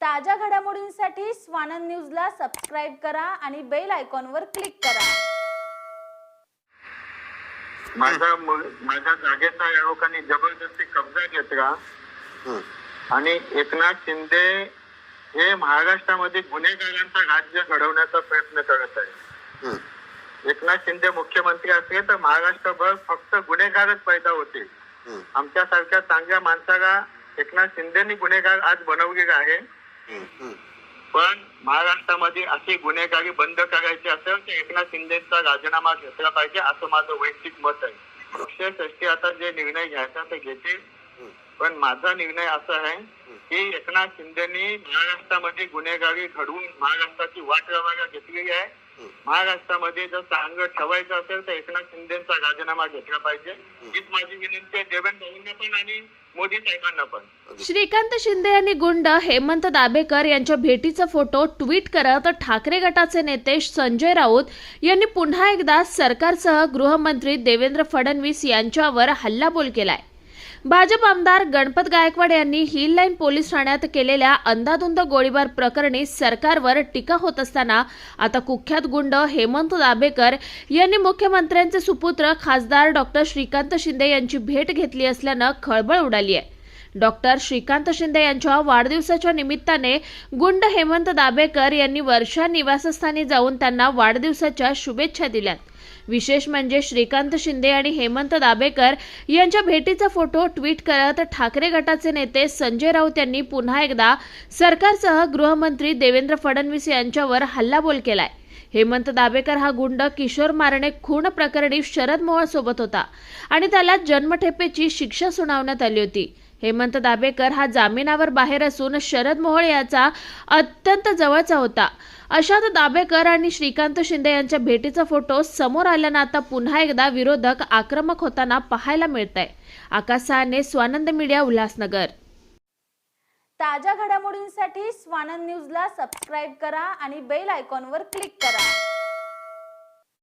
ताज्या घडामोडींसाठी स्वानंद न्यूजला सबस्क्राईब करा आणि बेल आयकॉनवर क्लिक करा माझ्या माझ्या जागेचा या लोकांनी जबरदस्ती कब्जा घेतला हं. आणि एकनाथ शिंदे हे महाराष्ट्रामध्ये गुन्हेगारांचं राज्य घडवण्याचा प्रयत्न करत आहे हं. एकनाथ शिंदे मुख्यमंत्री असले तर महाराष्ट्रभर फक्त गुन्हेगारच पैदा होतील हं. आमच्यासारख्या चांगल्या माणसाला एकनाथ शिंदेनी गुन्हेगार आज बनवलेला आहे. पण महाराष्ट्रामध्ये अशी गुन्हेगारी बंद करायची असेल तर एकनाथ शिंदेचा राजीनामा घेतला पाहिजे असं माझं वैयक्तिक मत आहे पक्ष षष्टी आता जे निर्णय घ्यायचा ते घेतील. पण माझा निर्णय असा आहे की एकनाथ शिंदेनी महाराष्ट्रामध्ये गुन्हेगारी घडवून महाराष्ट्राची वाट लावायला घेतलेली आहे. महाराष्ट्रामध्ये जर चांगलं ठेवायचं असेल तर एकनाथ शिंदेचा राजीनामा घेतला पाहिजे. हीच माझी विनंती आहे. देवेंद्र भाऊंना पण आणि मोदी साहेबांना पण. श्रीकांत शिंदे यांनी गुंड हेमंत दाभेकर यांच्या भेटीचा फोटो ट्विट करत ठाकरे गटाचे नेते संजय राऊत यांनी पुन्हा एकदा सरकारसह गृहमंत्री देवेंद्र फडणवीस यांच्यावर हल्लाबोल केलाय. भाजप आमदार गणपत गायकवाड यांनी हिल लाईन पोलीस ठाण्यात केलेल्या अंदाधुंद गोळीबार प्रकरणी सरकारवर टीका होत असताना आता कुख्यात गुंड हेमंत दाभेकर यांनी मुख्यमंत्र्यांचे सुपुत्र खासदार डॉक्टर श्रीकांत शिंदे यांची भेट घेतली असल्यानं खळबळ उडाली आहे. डॉक्टर श्रीकांत शिंदे यांच्या वाढदिवसाच्या निमित्ताने गुंड हेमंत दाबेकर यांनी वर्षा निवासस्थानी जाऊन त्यांना वाढदिवसाच्या शुभेच्छा दिल्यात विशेष म्हणजे श्रीकांत शिंदे आणि हेमंत दाबेकर यांच्या भेटीचा फोटो ट्विट करत ठाकरे गटाचे नेते संजय राऊत यांनी पुन्हा एकदा सरकारसह गृहमंत्री देवेंद्र फडणवीस यांच्यावर हल्लाबोल केलाय. हेमंत दाबेकर हा गुंड किशोर मारणे खून प्रकरणी शरद मोहोळ सोबत होता आणि त्याला जन्मठेपेची शिक्षा सुनावण्यात आली होती. हेमंत दाबेकर हा जामिनावर बाहेर असून शरद मोहोळ याचा अत्यंत जवळचा होता. अशात दाबेकर आणि श्रीकांत शिंदे यांच्या भेटीचा फोटो समोर आल्यानं आता पुन्हा एकदा विरोधक आक्रमक होताना पाहायला मिळत आहे आकाश सहाने स्वानंद मीडिया उल्हासनगर. ताज्या घडामोडींसाठी स्वानंद न्यूजला सबस्क्राईब करा आणि बेल आयकॉनवर क्लिक करा.